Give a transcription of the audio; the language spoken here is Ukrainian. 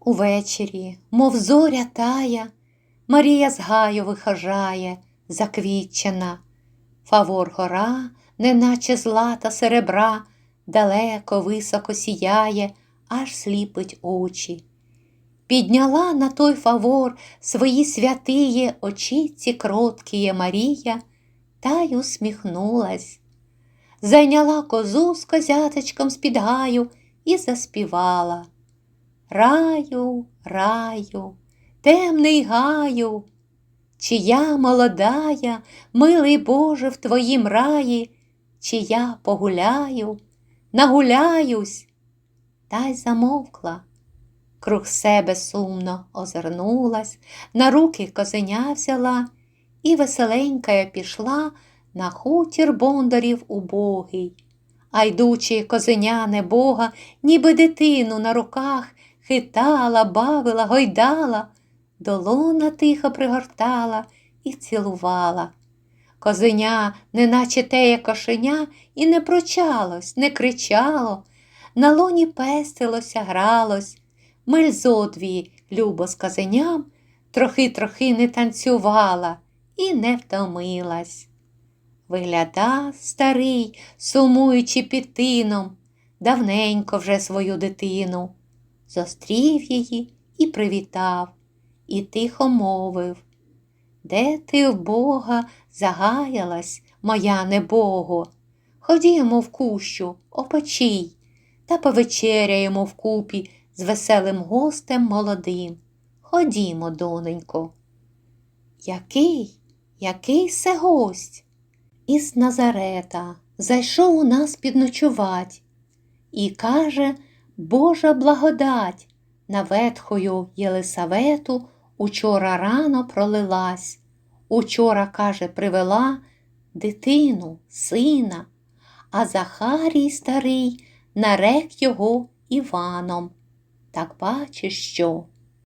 Увечері, мов зоря тая, Марія з гаю вихожає, заквітчена. Фавор гора, неначе злата серебра, далеко високо сіяє, аж сліпить очі. Підняла на той фавор свої святиє очіці кроткіє Марія, та й усміхнулась. Зайняла козу з козяточком з-під гаю і заспівала. Раю, раю, темний гаю, чи я молодая, милий Боже, в твоїм раї, чи я погуляю, нагуляюсь, та й замовкла. Круг себе сумно озирнулась, на руки козеня взяла і веселенькая пішла на хутір бондарів убогий. А йдучи козеня небога, ніби дитину на руках хитала, бавила, гойдала, долона тихо пригортала і цілувала. Козеня, неначе теє кошеня, і не прочалось, не кричало, на лоні пестилося, гралось, мельзодві, любо з козеням, трохи-трохи не танцювала і не втомилась. Вигляда старий, сумуючи під тином, давненько вже свою дитину, зустрів її і привітав, і тихо мовив Де ти в Бога загаялась, моя небого? Ходімо в кущу, опочій, та повечеряємо вкупі з веселим гостем молодим. Ходімо, доненько. Який, який се гость? Із Назарета зайшов у нас підночувать і каже, Божа благодать на ветхою Єлисавету учора рано пролилась. Учора, каже, привела дитину, сина, а Захарій старий нарек його Іваном. Так бачиш що?